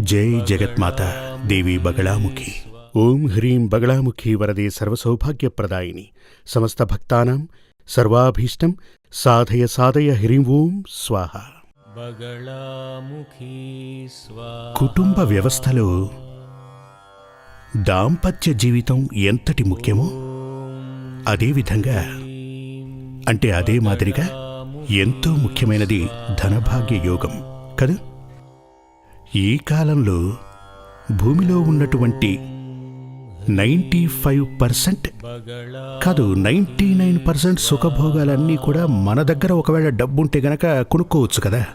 జై జగత్మాత దేవి బగళాముఖి. ఓం హ్రీం బగళాముఖి వరదే సర్వసౌభాగ్యప్రదాయిని. సమస్త భక్తానాం సర్వాభీష్టం సాధయ సాధయ హ్రీం ఓం స్వాహ. కుటుంబ వ్యవస్థలో దాంపత్య జీవితం ఎంతటి ముఖ్యమో అదేవిధంగా అంటే అదే మాదిరిగా ఎంతో ముఖ్యమైనది ధనభాగ్య యోగం కదా? ఈ కాలంలో భూమిలో ఉన్నటువంటి నైంటీ ఫైవ్ పర్సెంట్ కాదు నైంటీ నైన్ పర్సెంట్ సుఖభోగాలన్నీ కూడా మన దగ్గర ఒకవేళ డబ్బుంటే గనక కొనుక్కోవచ్చు కదా.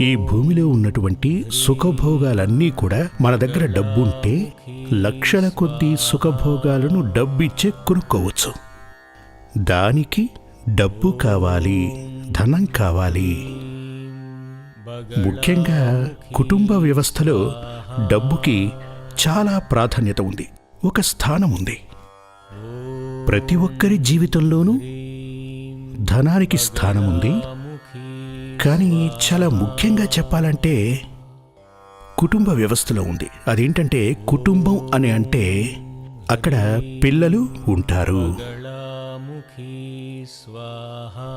ఈ భూమిలో ఉన్నటువంటి సుఖభోగాలన్నీ కూడా మన దగ్గర డబ్బుంటే లక్షల కొద్దీ సుఖభోగాలను డబ్బిచ్చే కొనుక్కోవచ్చు. దానికి డబ్బు కావాలి ధనం కావాలి. ముఖ్యంగా కుటుంబ వ్యవస్థలో డబ్బుకి చాలా ప్రాధాన్యత ఉంది. ఒక స్థానం ఉంది. ప్రతి ఒక్కరి జీవితంలోనూ ధనానికి స్థానం ఉంది. కానీ చాలా ముఖ్యంగా చెప్పాలంటే కుటుంబ వ్యవస్థలో ఉంది. అదేంటంటే కుటుంబం అని అంటే అక్కడ పిల్లలు ఉంటారు.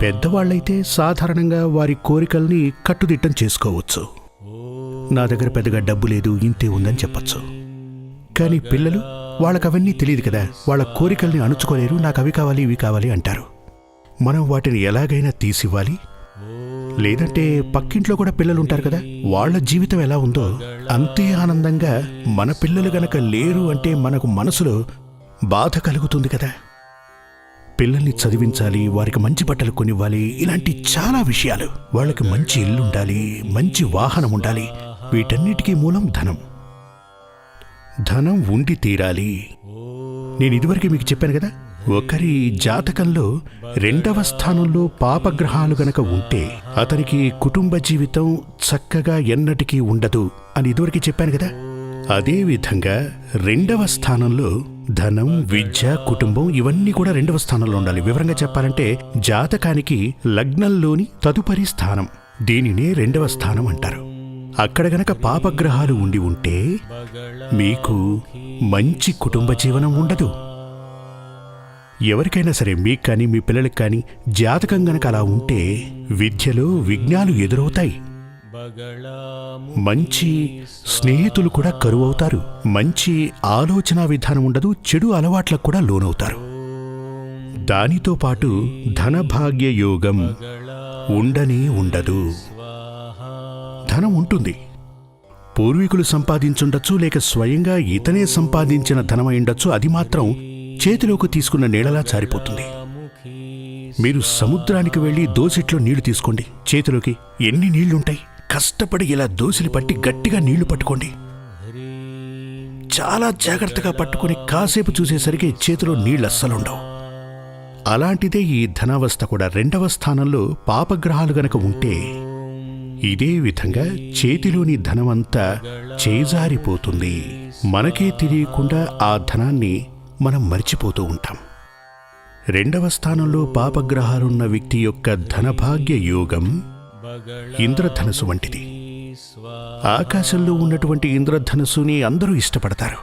పెద్దవాళ్ళైతే సాధారణంగా వారి కోరికల్ని కట్టుదిట్టం చేసుకోవచ్చు. నా దగ్గర పెద్దగా డబ్బు లేదు ఇంతే ఉందని చెప్పొచ్చు. కానీ పిల్లలు వాళ్ళకవన్నీ తెలియదు కదా వాళ్ళ కోరికల్ని అణుచుకోలేరు నాకు అవి కావాలి ఇవి కావాలి అంటారు. మనం వాటిని ఎలాగైనా తీసివ్వాలి. లేదంటే పక్కింట్లో కూడా పిల్లలు ఉంటారు కదా వాళ్ళ జీవితం ఎలా ఉందో అంతే ఆనందంగా మన పిల్లలు గనక లేరు అంటే మనకు మనసులో బాధ కలుగుతుంది కదా. పిల్లల్ని చదివించాలి వారికి మంచి బట్టలు కొనివ్వాలి ఇలాంటి చాలా విషయాలు. వాళ్ళకి మంచి ఇల్లు ఉండాలి మంచి వాహనం ఉండాలి వీటన్నిటికీ మూలం ధనం. ధనం ఉండి తీరాలి. నేను ఇదివరకు మీకు చెప్పాను కదా ఒకరి జాతకంలో రెండవ స్థానంలో పాపగ్రహాలు గనక ఉంటే అతనికి కుటుంబ జీవితం చక్కగా ఎన్నటికీ ఉండదు అని ఇదివరకు చెప్పాను కదా. అదేవిధంగా రెండవ స్థానంలో ధనం విద్య కుటుంబం ఇవన్నీ కూడా రెండవ స్థానంలో ఉండాలి. వివరంగా చెప్పాలంటే జాతకానికి లగ్నంలోని తదుపరి స్థానం. దీనినే రెండవ స్థానం అంటారు. అక్కడ గనక పాపగ్రహాలు ఉండి ఉంటే మీకు మంచి కుటుంబ జీవనం ఉండదు. ఎవరికైనా సరే మీకు కానీ మీ పిల్లలకి కానీ జాతకం గనక అలా ఉంటే విద్యలో విఘ్నాలు ఎదురవుతాయి. మంచి స్నేహితులు కూడా కరువవుతారు. మంచి ఆలోచన విధానం ఉండదు చెడు అలవాట్లకు కూడా లోనవుతారు. దానితో పాటు ధనభాగ్య యోగం ఉండనే ఉండదు. ధనం ఉంటుంది. పూర్వీకులు సంపాదించుండొచ్చు లేక స్వయంగా ఇతనే సంపాదించిన ధనమైండొచ్చు అది మాత్రం చేతిలోకి తీసుకున్న నీడలా జారిపోతుంది. మీరు సముద్రానికి వెళ్ళి దోసెట్లో నీళ్ళు తీసుకోండి. చేతిలోకి ఎన్ని నీళ్ళుంటాయి? కష్టపడి ఇలా దోసిలి పట్టి గట్టిగా నీళ్ళు పట్టుకోండి. చాలా జాగ్రత్తగా పట్టుకొని కాసేపు చూసేసరికి చేతిలో నీళ్ళు అస్సలుండవు అలాంటిదే ఈ ధనావస్థ కూడా రెండవ స్థానంలో పాపగ్రహాలు గనక ఉంటే ఇదే విధంగా చేతిలోని ధనమంతా చేజారిపోతుంది. మనకే తెలియకుండా ఆ ధనాన్ని మనం మర్చిపోతూ ఉంటాం. రెండవ స్థానంలో పాపగ్రహాలున్న వ్యక్తి యొక్క ధనభాగ్య యోగం ఇంద్రధనస్సు వంటిది. ఆకాశంలో ఉన్నటువంటి ఇంద్రధనస్సుని అందరూ ఇష్టపడతారు.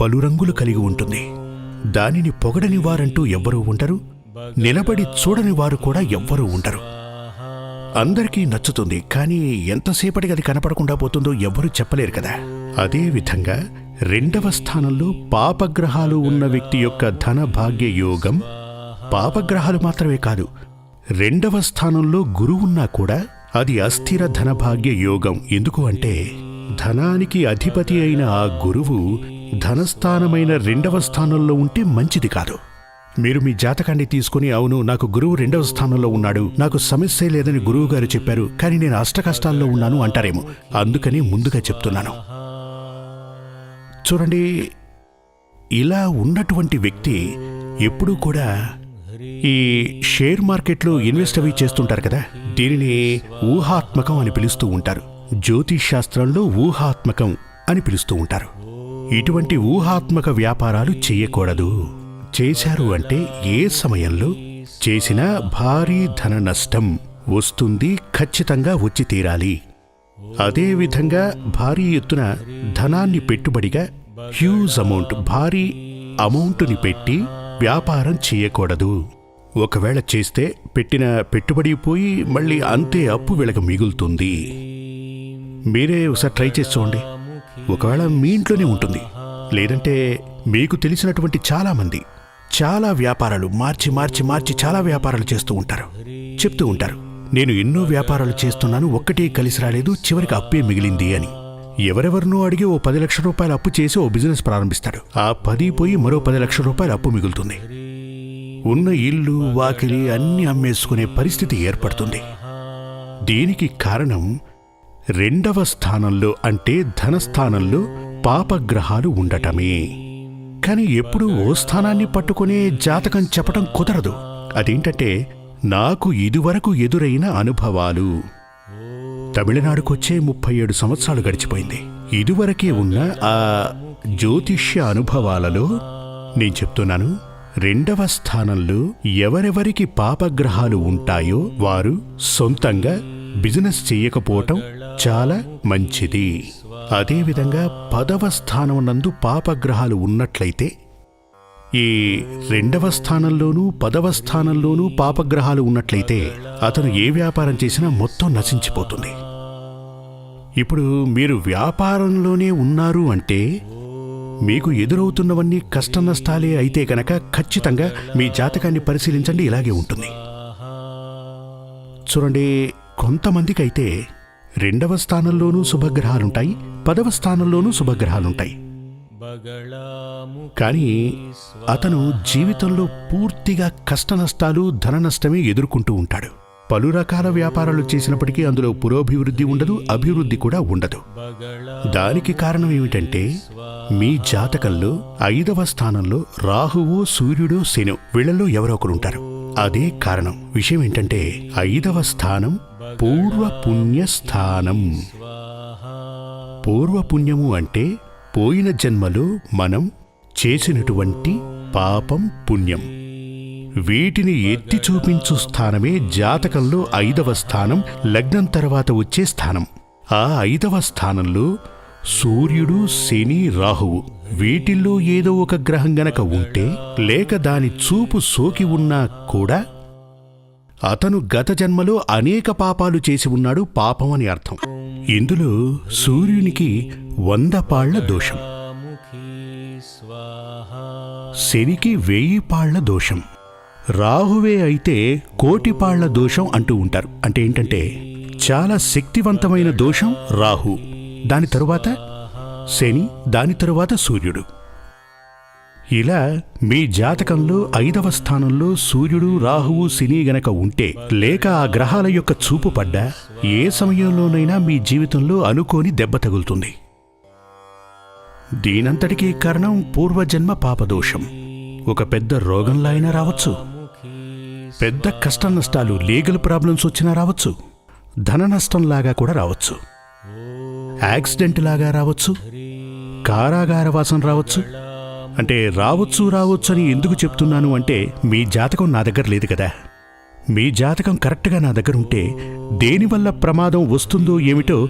పలు రంగులు కలిగి ఉంటుంది. దానిని పొగడని వారంటూ ఎవ్వరూ ఉండరు. నిలబడి చూడని వారు కూడా ఎవ్వరూ ఉండరు. అందరికీ నచ్చుతుంది కానీ ఎంతసేపటికి అది కనపడకుండా పోతుందో ఎవ్వరూ చెప్పలేరు కదా. అదే విధంగా రెండవ స్థానంలో పాపగ్రహాలు ఉన్న వ్యక్తి యొక్క ధన భాగ్య యోగం పాపగ్రహాలు మాత్రమే కాదు రెండవ స్థానంలో గురువున్నా కూడా అది అస్థిర ధనభాగ్య యోగం. ఎందుకు అంటే ధనానికి అధిపతి అయిన ఆ గురువు ధనస్థానమైన రెండవ స్థానంలో ఉంటే మంచిది కాదు. మీరు మీ జాతకాన్ని తీసుకుని అవును నాకు గురువు రెండవ స్థానంలో ఉన్నాడు. నాకు సమస్య లేదని గురువు గారు చెప్పారు కానీ నేను అష్టకష్టాల్లో ఉన్నాను అంటారేమో. అందుకని ముందుగా చెప్తున్నాను. చూడండి ఇలా ఉన్నటువంటి వ్యక్తి ఎప్పుడూ కూడా ఈ షేర్ మార్కెట్లో ఇన్వెస్ట్ అవి చేస్తుంటారు కదా దీనిని ఊహాత్మకం అని పిలుస్తూ ఉంటారు. జ్యోతిష్ శాస్త్రంలో ఊహాత్మకం అని పిలుస్తూ ఉంటారు. ఇటువంటి ఊహాత్మక వ్యాపారాలు చేయకూడదు. చేశారు అంటే ఏ సమయంలో? చేసినా భారీ ధన నష్టం వస్తుంది ఖచ్చితంగా వచ్చి తీరాలి. అదేవిధంగా భారీ ఎత్తున ధనాన్ని పెట్టుబడిగా హ్యూజ్ అమౌంట్ భారీ అమౌంట్ని పెట్టి వ్యాపారం చేయకూడదు. ఒకవేళ చేస్తే పెట్టిన పెట్టుబడి పోయి మళ్ళీ అంతే అప్పు వీళ్ళకి మిగులుతుంది. మీరే ఒకసారి ట్రై చేసి చూడండి. ఒకవేళ మీ ఇంట్లోనే ఉంటుంది. లేదంటే మీకు తెలిసినటువంటి చాలామంది చాలా వ్యాపారాలు మార్చి మార్చి మార్చి చాలా వ్యాపారాలు చేస్తూ ఉంటారు. చెప్తూ ఉంటారు నేను ఎన్నో వ్యాపారాలు చేస్తున్నాను ఒక్కటే కలిసి రాలేదు చివరికి అప్పే మిగిలింది అని. ఎవరెవరినో అడిగి ఓ పది లక్షల రూపాయలు అప్పు చేసి ఓ బిజినెస్ ప్రారంభిస్తాడు. ఆ పది పోయి మరో పది లక్షల రూపాయలు అప్పు మిగులుతుంది. ఉన్న ఇల్లు వాకిలి అన్ని అమ్మేసుకునే పరిస్థితి ఏర్పడుతుంది. దీనికి కారణం రెండవ స్థానంలో అంటే ధనస్థానంలో పాపగ్రహాలు ఉండటమే. కానీ ఎప్పుడూ ఓ స్థానాన్ని పట్టుకునే జాతకం చెప్పటం కుదరదు. అదేంటంటే నాకు ఇదివరకు ఎదురైన అనుభవాలు. తమిళనాడుకొచ్చే ముప్పై ఏడు సంవత్సరాలు గడిచిపోయింది. ఇదివరకే ఉన్న ఆ జ్యోతిష్య అనుభవాలలో నేను చెప్తున్నాను రెండవ స్థానంలో ఎవరెవరికి పాపగ్రహాలు ఉంటాయో వారు సొంతంగా బిజినెస్ చేయకపోవటం చాలా మంచిది. అదేవిధంగా పదవ స్థానం నందు పాపగ్రహాలు ఉన్నట్లయితే ఈ రెండవ స్థానంలోనూ పదవ స్థానంలోనూ పాపగ్రహాలు ఉన్నట్లయితే అతను ఏ వ్యాపారం చేసినా మొత్తం నశించిపోతుంది. ఇప్పుడు మీరు వ్యాపారంలోనే ఉన్నారు అంటే మీకు ఎదురవుతున్నవన్నీ కష్ట నష్టాలే అయితే కనుక ఖచ్చితంగా మీ జాతకాన్ని పరిశీలించండి ఇలాగే ఉంటుంది. చూడండి కొంతమందికైతే రెండవ స్థానంలోనూ శుభగ్రహాలుంటాయి పదవ స్థానంలోనూ శుభగ్రహాలుంటాయి. కానీ అతను జీవితంలో పూర్తిగా కష్ట నష్టాలు ధన నష్టమే ఎదుర్కొంటూ ఉంటాడు. పలు రకాల వ్యాపారాలు చేసినప్పటికీ అందులో పురోభివృద్ధి ఉండదు అభివృద్ధి కూడా ఉండదు. దానికి కారణం ఏమిటంటే మీ జాతకంలో ఐదవ స్థానంలో రాహువు సూర్యుడు శను వీళ్ళల్లో ఎవరో ఒకరుంటారు అదే కారణం. విషయం ఏంటంటే ఐదవ స్థానం పూర్వ పుణ్య స్థానం. పూర్వ పుణ్యము అంటే పోయిన జన్మలో మనం చేసినటువంటి పాపం పుణ్యం. వీటిని ఎత్తి చూపించు స్థానమే జాతకంలో ఐదవ స్థానం లగ్నం తర్వాత వచ్చే స్థానం. ఆ ఐదవ స్థానంలో సూర్యుడు శని రాహువు. వీటిల్లో ఏదో ఒక గ్రహం గనక ఉంటే లేక దాని చూపు సోకి ఉన్నా కూడా అతను గత జన్మలో అనేక పాపాలు చేసి ఉన్నాడు పాపం అని అర్థం. ఇందులో సూర్యునికి వంద పాళ్ళ దోషం. శనికి వెయ్యి పాళ్ళ దోషం. రాహువే అయితే కోటిపాళ్ళ దోషం అంటూ ఉంటారు. అంటే ఏంటంటే చాలా శక్తివంతమైన దోషం రాహు. దాని తరువాత శని దాని తరువాత సూర్యుడు. ఇలా మీ జాతకంలో ఐదవ స్థానంలో సూర్యుడు రాహువు శని గనక ఉంటే లేక ఆ గ్రహాల యొక్క చూపు పడ్డా ఏ సమయంలోనైనా మీ జీవితంలో అనుకోని దెబ్బ తగులుతుంది. దీనంతటికీ కారణం పూర్వజన్మ పాపదోషం. ఒక పెద్ద రోగంలా అయినా రావచ్చు. పెద్ద కష్ట నష్టాలు లీగల్ ప్రాబ్లమ్స్ వచ్చినా రావచ్చు. ధన నష్టంలాగా కూడా రావచ్చు. యాక్సిడెంట్ లాగా రావచ్చు. కారాగార వాసన రావచ్చు. అంటే రావచ్చు రావచ్చు అని ఎందుకు చెప్తున్నాను అంటే మీ జాతకం నా దగ్గర లేదు కదా. మీ జాతకం కరెక్ట్గా నా దగ్గర ఉంటే దేనివల్ల ప్రమాదం వస్తుందో ఏమిటో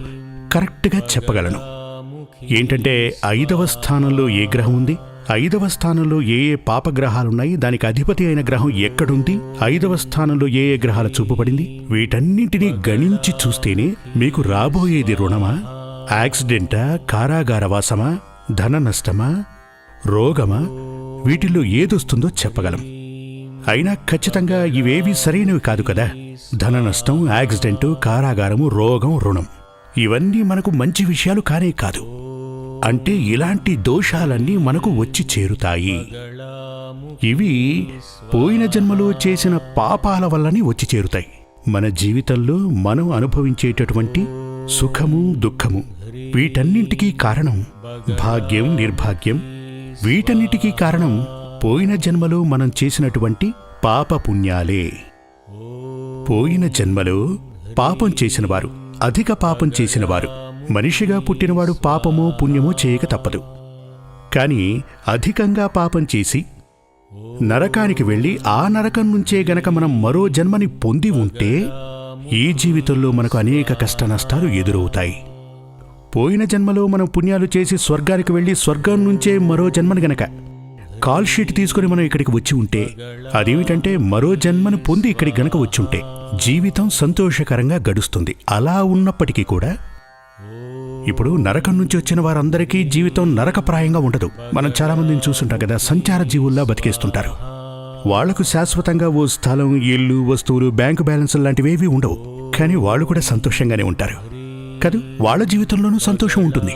కరెక్ట్గా చెప్పగలను. ఏంటంటే ఐదవ స్థానంలో ఏ గ్రహం ఉంది? ఐదవ స్థానంలో ఏ ఏ పాపగ్రహాలున్నాయి? దానికి అధిపతి అయిన గ్రహం ఎక్కడుంది? ఐదవ స్థానంలో ఏ ఏ గ్రహాల చూపబడింది వీటన్నింటినీ గణించి చూస్తేనే మీకు రాబోయేది రుణమా? యాక్సిడెంటా? కారాగారవాసమా ధన నష్టమా? రోగమా? వీటిల్లో ఏదొస్తుందో చెప్పగలం. అయినా ఖచ్చితంగా ఇవేవీ సరైనవి కాదు కదా? ధన నష్టం యాక్సిడెంటు కారాగారము రోగం రుణం. ఇవన్నీ మనకు మంచి విషయాలు కానే కాదు. అంటే ఇలాంటి దోషాలన్నీ మనకు వచ్చి చేరుతాయి. ఇవి పోయిన జన్మలో చేసిన పాపాల వల్లనే వచ్చి చేరుతాయి. మన జీవితంలో మనం అనుభవించేటటువంటి సుఖము దుఃఖము వీటన్నింటికీ కారణం భాగ్యం నిర్భాగ్యం. వీటన్నిటికీ కారణం పోయిన జన్మలో మనం చేసినటువంటి పాపపుణ్యాలే పోయిన జన్మలో పాపం చేసినవారు అధిక పాపం చేసినవారు మనిషిగా పుట్టినవాడు పాపమో పుణ్యమో చేయక తప్పదు. కాని అధికంగా పాపం చేసి నరకానికి వెళ్ళి ఆ నరకం నుంచే గనక మనం మరో జన్మని పొంది ఉంటే ఈ జీవితంలో మనకు అనేక కష్ట నష్టాలు ఎదురవుతాయి. పోయిన జన్మలో మనం పుణ్యాలు చేసి స్వర్గానికి వెళ్ళి స్వర్గం నుంచే మరో జన్మను గనక కాల్ షీట్ తీసుకుని మనం ఇక్కడికి వచ్చి ఉంటే అదేమిటంటే మరో జన్మను పొంది ఇక్కడికి గనక వచ్చి ఉంటే జీవితం సంతోషకరంగా గడుస్తుంది. అలా ఉన్నప్పటికీ కూడా ఇప్పుడు నరకం నుంచి వచ్చిన వారందరికీ జీవితం నరకప్రాయంగా ఉండదు. మనం చాలా మందిని చూస్తుంటాం కదా సంచార జీవుల్లా బతికేస్తుంటారు. వాళ్ళకు శాశ్వతంగా ఓ స్థలం ఇల్లు వస్తువులు బ్యాంకు బ్యాలెన్స్ లాంటివేవీ ఉండవు. కానీ వాళ్ళు కూడా సంతోషంగానే ఉంటారు. కాదు? వాళ్ళ జీవితంలోనూ సంతోషం ఉంటుంది.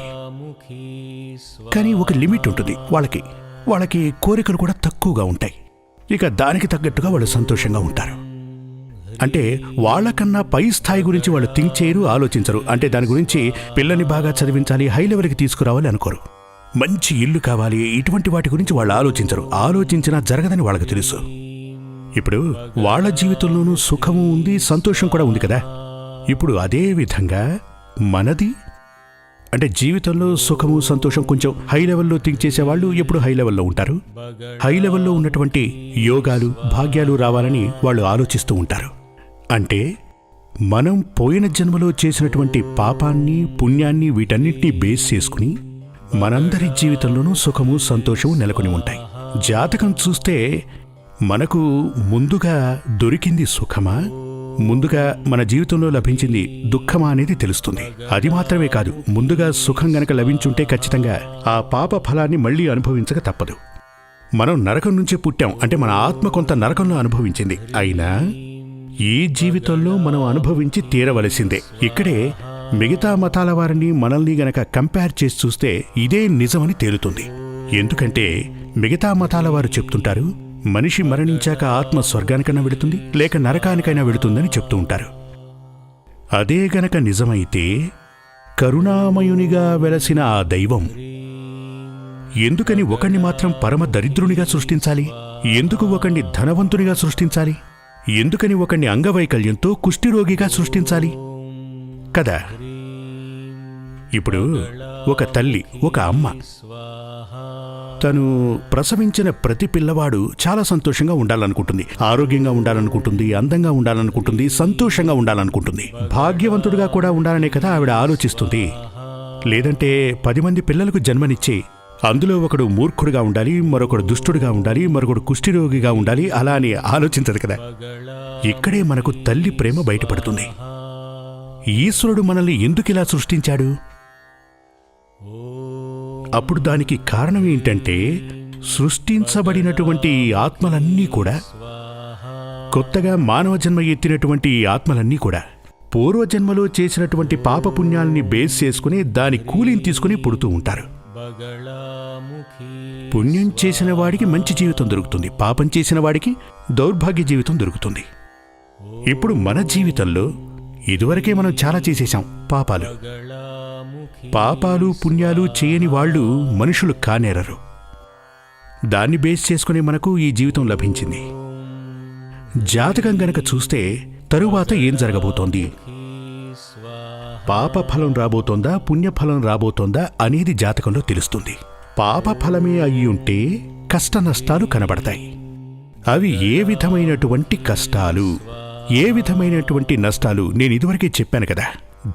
కానీ ఒక లిమిట్ ఉంటుంది వాళ్ళకి. వాళ్ళకి కోరికలు కూడా తక్కువగా ఉంటాయి. ఇక దానికి తగ్గట్టుగా వాళ్ళు సంతోషంగా ఉంటారు. అంటే వాళ్ళకన్నా పై స్థాయి గురించి వాళ్ళు థింక్ చేయరు ఆలోచించరు. అంటే దాని గురించి పిల్లని బాగా చదివించాలి హై లెవెల్కి తీసుకురావాలి అనుకోరు. మంచి ఇల్లు కావాలి ఇటువంటి వాటి గురించి వాళ్ళు ఆలోచించరు. ఆలోచించినా జరగదని వాళ్ళకి తెలుసు. ఇప్పుడు వాళ్ళ జీవితంలోనూ సుఖము ఉంది సంతోషం కూడా ఉంది కదా. ఇప్పుడు అదే విధంగా మనది అంటే జీవితంలో సుఖము సంతోషం కొంచెం హై లెవెల్లో థింక్ చేసేవాళ్ళు ఎప్పుడు హై లెవెల్లో ఉంటారు. హై లెవెల్లో ఉన్నటువంటి యోగాలు భాగ్యాలు రావాలని వాళ్ళు ఆలోచిస్తూ ఉంటారు. అంటే మనం పోయిన జన్మలో చేసినటువంటి పాపాన్ని పుణ్యాన్ని వీటన్నిటినీ బేస్ చేసుకుని మనందరి జీవితంలోనూ సుఖము సంతోషము నెలకొని ఉంటాయి. జాతకం చూస్తే మనకు ముందుగా దొరికింది సుఖమా? ముందుగా మన జీవితంలో లభించింది దుఃఖమా అనేది తెలుస్తుంది. అది మాత్రమే కాదు ముందుగా సుఖం గనక లభించుంటే ఖచ్చితంగా ఆ పాప ఫలాన్ని మళ్ళీ అనుభవించక తప్పదు. మనం నరకం నుంచే పుట్టాం అంటే మన ఆత్మ కొంత నరకంలో అనుభవించింది. అయినా ఈ జీవితంలో మనం అనుభవించి తీరవలసిందే. ఇక్కడే మిగతా మతాల వారిని మనల్ని గనక కంపేర్ చేసి చూస్తే ఇదే నిజమని తేలుతుంది. ఎందుకంటే మిగతా మతాల వారు చెప్తుంటారు మనిషి మరణించాక ఆత్మ స్వర్గానికైనా వెళుతుంది లేక నరకానికైనా వెళుతుందని చెప్తూ ఉంటారు. అదే గనక నిజమైతే కరుణామయునిగా వెలసిన ఆ దైవం ఎందుకని ఒకణ్ణి మాత్రం పరమ దరిద్రునిగా సృష్టించాలి? ఎందుకు ఒకణ్ణి ధనవంతునిగా సృష్టించాలి? ఎందుకని ఒకణ్ణి అంగవైకల్యంతో కుష్ఠిరోగిగా సృష్టించాలి? కదా. ఇప్పుడు ఒక తల్లి ఒక అమ్మ. తను ప్రసవించిన ప్రతి పిల్లవాడు చాలా సంతోషంగా ఉండాలనుకుంటుంది. ఆరోగ్యంగా ఉండాలనుకుంటుంది అందంగా ఉండాలనుకుంటుంది సంతోషంగా ఉండాలనుకుంటుంది. భాగ్యవంతుడిగా కూడా ఉండాలనే కదా ఆవిడ ఆలోచిస్తుంది. లేదంటే పది మంది పిల్లలకు జన్మనిచ్చి అందులో ఒకడు మూర్ఖుడిగా ఉండాలి మరొకడు దుష్టుడిగా ఉండాలి మరొకడు కుష్ఠిరోగిగా ఉండాలి అలా అని ఆలోచించదు కదా. ఇక్కడే మనకు తల్లి ప్రేమ బయటపడుతుంది. ఈశ్వరుడు మనల్ని ఎందుకిలా సృష్టించాడు? అప్పుడు దానికి కారణం ఏంటంటే సృష్టించబడినటువంటి ఆత్మలన్నీ కూడా కొత్తగా మానవ జన్మ ఎత్తినటువంటి ఆత్మలన్నీ కూడా పూర్వజన్మలో చేసినటువంటి పాపపుణ్యాల్ని బేస్ చేసుకుని దాని కూలిని తీసుకుని పుడుతూ ఉంటారు. పుణ్యం చేసిన వాడికి మంచి జీవితం దొరుకుతుంది. పాపం చేసిన వాడికి దౌర్భాగ్య జీవితం దొరుకుతుంది. ఇప్పుడు మన జీవితంలో ఇదివరకే మనం చాలా చేసేశాం. పాపాలు. పాపాలు పుణ్యాలు చేయని వాళ్ళు మనుషులు కానేరరు. దాన్ని బేస్ చేసుకుని మనకు ఈ జీవితం లభించింది. జాతకం గనక చూస్తే తరువాత ఏం జరగబోతోంది? పాప ఫలం రాబోతోందా పుణ్యఫలం రాబోతోందా అనేది జాతకంలో తెలుస్తుంది. పాప ఫలమే అయి ఉంటే కష్ట నష్టాలు కనబడతాయి. అవి ఏ విధమైనటువంటి కష్టాలు ఏ విధమైనటువంటి నష్టాలు నేను ఇదివరకే చెప్పాను కదా.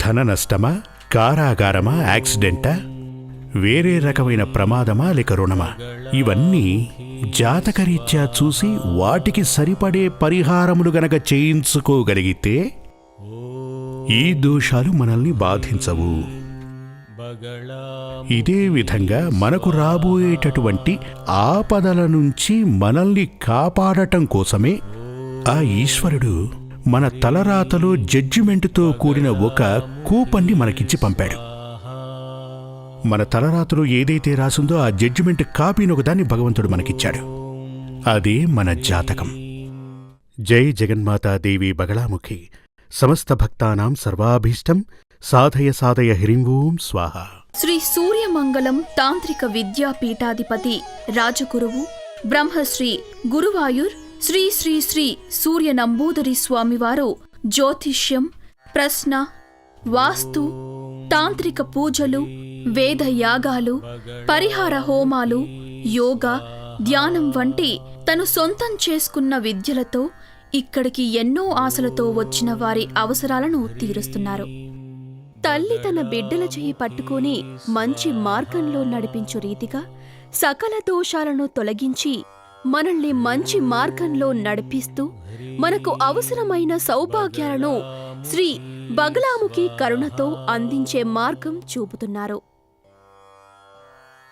ధన నష్టమా కారాగారమా యాక్సిడెంటా వేరే రకమైన ప్రమాదమా లేక రుణమా? ఇవన్నీ జాతకరీత్యా చూసి వాటికి సరిపడే పరిహారములు గనక చేయించుకోగలిగితే ఈ దోషాలు మనల్ని బాధించవు. ఇదే విధంగా మనకు రాబోయేటటువంటి ఆపదల నుంచి మనల్ని కాపాడటం కోసమే ఆ ఈశ్వరుడు మన తలరాతలో జడ్జిమెంటుతో కూడిన ఒక కూపన్ని మనకిచ్చి పంపాడు. మన తలరాతలో ఏదైతే రాసిందో ఆ జడ్జిమెంట్ కాపీని ఒకదాన్ని భగవంతుడు మనకిచ్చాడు. అదే మన జాతకం. జై జగన్మాతాదేవి బగళాముఖి. సమస్త భక్తానాం సర్వాభీష్టం సాధయ సాధయ హ్రీం ఓం స్వాహ. శ్రీ సూర్యమంగళం తాంత్రిక విద్యాపీఠాధిపతి రాజగురువు బ్రహ్మశ్రీ గురువాయూర్ శ్రీ శ్రీ శ్రీ సూర్య నంబూదరి స్వామివారు జ్యోతిష్యం ప్రశ్న వాస్తు తాంత్రిక పూజలు వేద యాగాలు పరిహార హోమాలు యోగా ధ్యానం వంటి తను సొంతం చేసుకున్న విద్యలతో ఇక్కడికి ఎన్నో ఆశలతో వచ్చిన వారి అవసరాలను తీరుస్తున్నారు. తల్లి తన బిడ్డల చేయి పట్టుకొని మంచి మార్గంలో నడిపించు రీతిగా సకల దోషాలను తొలగించి మనల్ని మంచి మార్గంలో నడిపిస్తూ మనకు అవసరమైన సౌభాగ్యాలను శ్రీ బగలాముఖి కరుణతో అందించే మార్గం చూపుతున్నారు.